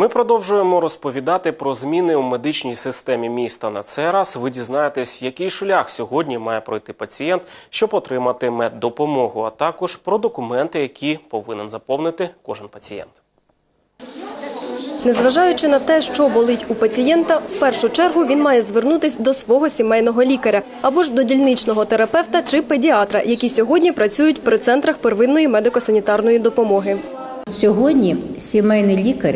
Ми продовжуємо розповідати про зміни у медичній системі міста. На цей раз ви дізнаєтесь, який шлях сьогодні має пройти пацієнт, щоб отримати меддопомогу, а також про документи, які повинен заповнити кожен пацієнт. Незважаючи на те, що болить у пацієнта, в першу чергу він має звернутись до свого сімейного лікаря або ж до дільничного терапевта чи педіатра, які сьогодні працюють при центрах первинної медико-санітарної допомоги. Сьогодні сімейний лікар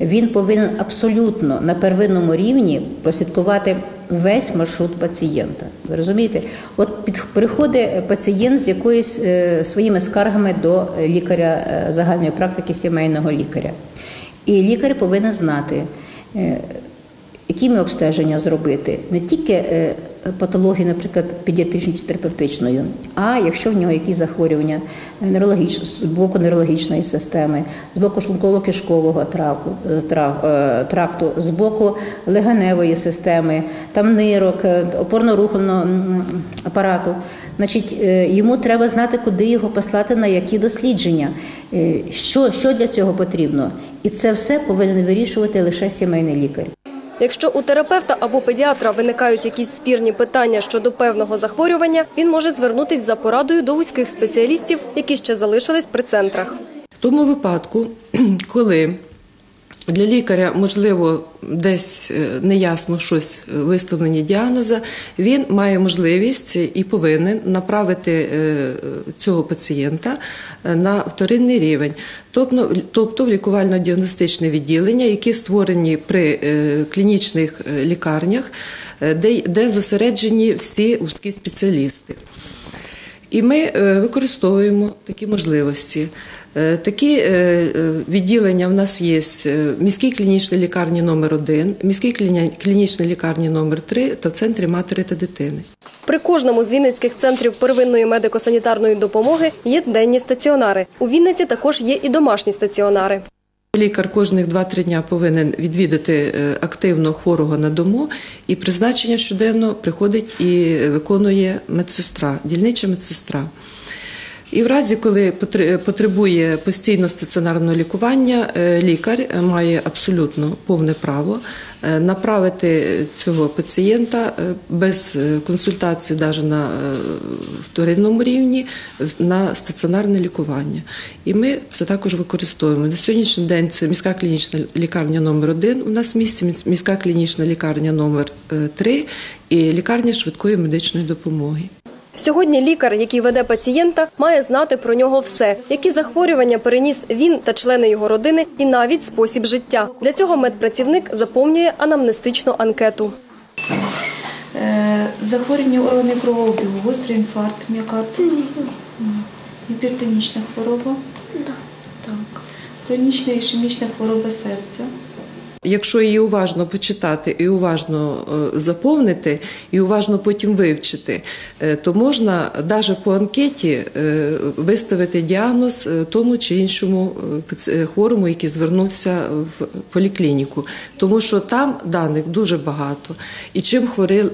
він повинен абсолютно на первинному рівні прослідкувати весь маршрут пацієнта. Ви розумієте? От під приходить пацієнт з якоюсь е, своїми скаргами до лікаря е, загальної практики сімейного лікаря. І лікар повинен знати, е, якими обстеження зробити, не тільки е, патологію, наприклад, педіатричною чи терапевтичною, а якщо в нього якісь захворювання нейрологіч... з боку нейрологічної системи, з боку шлунково-кишкового е, е, тракту, з боку легеневої системи, там нирок, е, опорно-рухального апарату. Значить, е, йому треба знати, куди його послати, на які дослідження, е, що, що для цього потрібно. І це все повинен вирішувати лише сімейний лікар. Якщо у терапевта або педіатра виникають якісь спірні питання щодо певного захворювання, він може звернутись за порадою до вузьких спеціалістів, які ще залишились при центрах. В тому випадку, коли для лікаря можливо десь е, неясно щось е, виставлені діагноза, він має можливість і повинен направити е, цього пацієнта на вторинний рівень, тобто, в лікувально-діагностичне відділення, які створені при клінічних лікарнях, де зосереджені всі вузькі спеціалісти. І ми е, використовуємо такі можливості. Е, Такі е, відділення в нас є в міській клінічній лікарні номер 1 міській кліні- клінічній лікарні номер 3 та в центрі матері та дитини. При кожному з Вінницьких центрів первинної медико-санітарної допомоги є денні стаціонари. У Вінниці також є і домашні стаціонари. Лікар кожних 2-3 дня повинен відвідати е, активно хворого на дому, і призначення щоденно приходить і виконує медсестра, дільнича медсестра. І в разі, коли потр- потребує постійно стаціонарного лікування, е, лікар має абсолютно повне право е, направити цього пацієнта е, без е, консультації, навіть на е, вторинному рівні, на стаціонарне лікування. І ми це також використовуємо. На сьогоднішній день це міська клінічна лікарня номер 1 у нас в місті, міська клінічна лікарня номер 3 і лікарня швидкої медичної допомоги. Сьогодні лікар, який веде пацієнта, має знати про нього все, які захворювання переніс він та члени його родини, і навіть спосіб життя. Для цього медпрацівник заповнює анамнестичну анкету. Е, Захворювання органів кровообігу, гострий інфаркт, міокард. Ні. Гіпертонічна хвороба. Так. Хронічна ішемічна хвороба серця. Якщо її уважно почитати і уважно е, заповнити, і уважно потім вивчити, е, то можна навіть по анкеті е, виставити діагноз тому чи іншому хворому, який звернувся в поліклініку, тому що там даних дуже багато. І чим хворіли,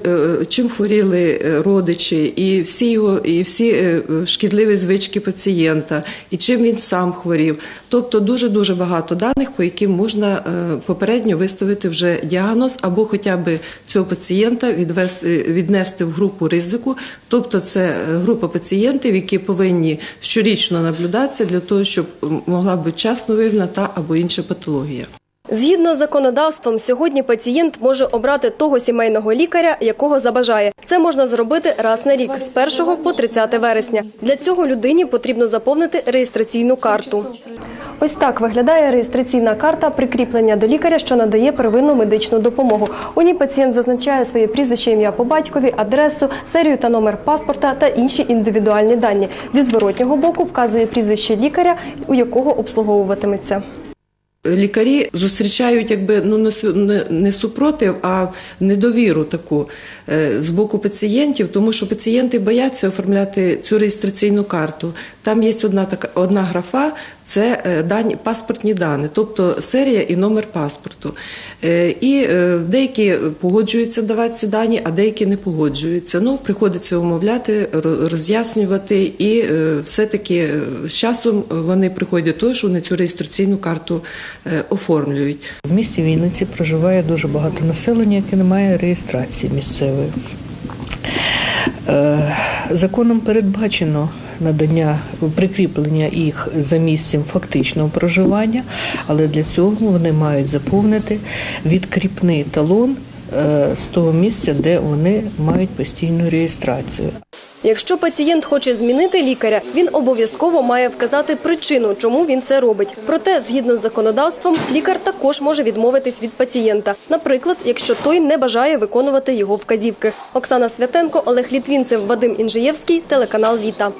чим хворіли родичі, і всі його, і всі шкідливі звички пацієнта, і чим він сам хворів. Тобто дуже дуже багато даних, по яким можна е, попередньо виставити вже діагноз, або хоча б цього пацієнта відвести віднести в групу ризику. Тобто, це е, група пацієнтів, які повинні щорічно наблюдатися для того, щоб могла бути вчасно виявлена та або інша патологія. Згідно з законодавством, сьогодні пацієнт може обрати того сімейного лікаря, якого забажає. Це можна зробити раз на рік з 1 по 30 вересня. Для цього людині потрібно заповнити реєстраційну карту. Ось так виглядає реєстраційна карта прикріплення до лікаря, що надає первинну медичну допомогу. У ній пацієнт зазначає своє прізвище, ім'я по батькові, адресу, серію та номер паспорта та інші індивідуальні дані. Зі зворотнього боку вказує прізвище лікаря, у якого обслуговуватиметься. Лікарі зустрічають якби ну не не- супротив, а недовіру таку е, з боку пацієнтів, тому що пацієнти бояться оформляти цю реєстраційну карту. Там є одна така одна графа, це е, дані паспортні дані, тобто серія і номер паспорту. Е, І деякі погоджуються давати ці дані, а деякі не погоджуються. Ну приходиться умовляти, роз'яснювати, і е, все-таки е, з часом вони приходять до того, що вони цю реєстраційну карту оформлюють. В місті Вінниці проживає дуже багато населення, яке не має реєстрації місцевої. Е, Законом передбачено надання прикріплення їх за місцем фактичного проживання, але для цього вони мають заповнити відкріпний талон е, з того місця, де вони мають постійну реєстрацію. Якщо пацієнт хоче змінити лікаря, він обов'язково має вказати причину, чому він це робить. Проте, згідно з законодавством, лікар також може відмовитись від пацієнта. Наприклад, якщо той не бажає виконувати його вказівки. Оксана Святенко, Олег Літвінцев, Вадим Інжиєвський, телеканал Віта.